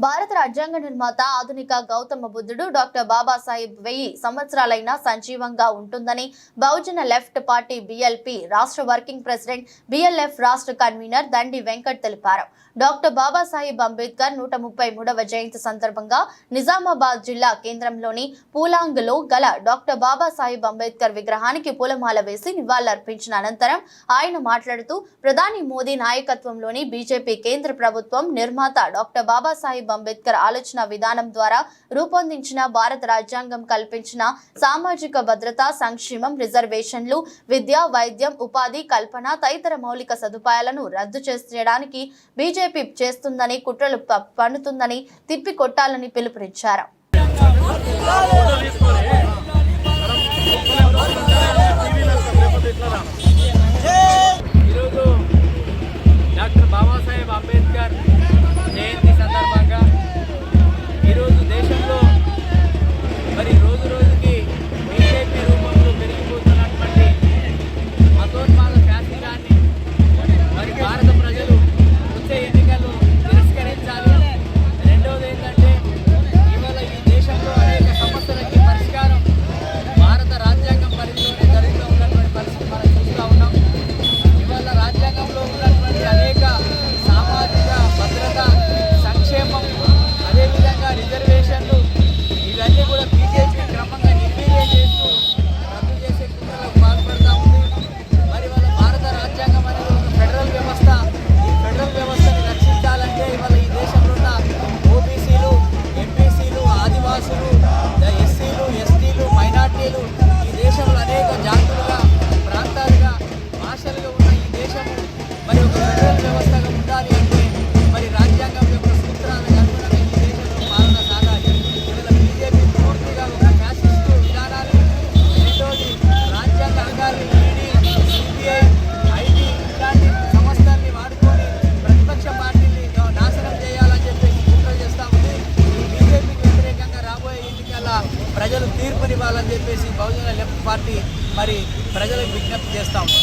భారత రాజ్యాంగ నిర్మాత ఆధునిక గౌతమ బుద్ధుడు డాక్టర్ బాబాసాహెబ్ వెయ్యి సంవత్సరాలైనా సంజీవంగా ఉంటుందని బహుజన లెఫ్ట్ పార్టీ బిఎల్పి రాష్ట్ర వర్కింగ్ ప్రెసిడెంట్ బిఎల్ఎఫ్ రాష్ట్ర కన్వీనర్ దండి వెంకట్ తెలిపారు. డాక్టర్ బాబాసాహెబ్ అంబేద్కర్ నూట ముప్పై మూడవ జయంతి సందర్భంగా నిజామాబాద్ జిల్లా కేంద్రంలోని పూలాంగ్లో గల డాక్టర్ బాబాసాహెబ్ అంబేద్కర్ విగ్రహానికి పూలమాల వేసి నివాళులర్పించిన అనంతరం ఆయన మాట్లాడుతూ ప్రధాని మోదీ నాయకత్వంలోని బీజేపీ కేంద్ర ప్రభుత్వం నిర్మాత డాక్టర్ బాబాసాహెబ్ అంబేద్కర్ ఆలోచన విధానం ద్వారా రూపొందించిన భారత రాజ్యాంగం కల్పించిన సామాజిక భద్రత సంక్షేమం రిజర్వేషన్లు విద్య వైద్యం ఉపాధి కల్పన తదితర మౌలిక సదుపాయాలను రద్దు చేయడానికి బీజేపీ చేస్తుందని కుట్రలు పన్నుతుందని తిప్పికొట్టాలని పిలుపునిచ్చారు. ఉండాలని చెప్పేసి బహుజన లెఫ్ట్ పార్టీ మరి ప్రజలకు విజ్ఞప్తి చేస్తాము